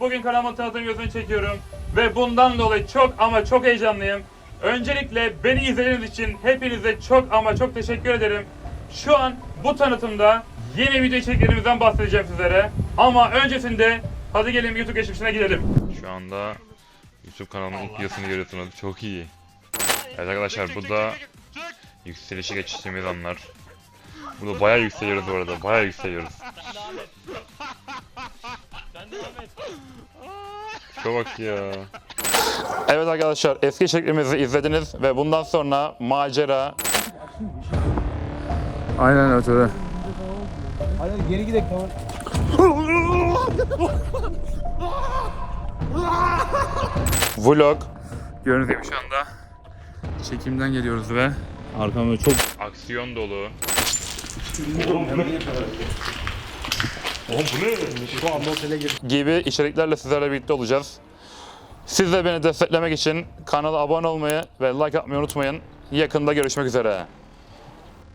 bugün kanalımın tanıtım videosunu çekiyorum. Ve bundan dolayı çok ama çok heyecanlıyım. Öncelikle beni izlediğiniz için hepinize çok ama çok teşekkür ederim. Şu an bu tanıtımda yeni video içeriklerimizden bahsedeceğim sizlere. Ama öncesinde hadi gelin YouTube geçmişine gidelim. Şu anda YouTube kanalımın ilk videosunu görüyorsunuz. Çok iyi. Evet arkadaşlar bu da yükselişe geçtiğimiz anlar. Burada bayağı yükseliyoruz bu arada. Bayağı yükseliyoruz. Şuna bak ya. Evet arkadaşlar eski içeriklerimizi izlediniz ve bundan sonra macera... Aynen öyle. Hadi geri gidelim tamam. Vlog. Gördüğünüz gibi şu anda çekimden geliyoruz ve arkamda çok aksiyon dolu. Şu anda otele gir. gibi içeriklerle sizlerle birlikte olacağız. Siz de beni desteklemek için kanala abone olmayı ve like atmayı unutmayın. Yakında görüşmek üzere.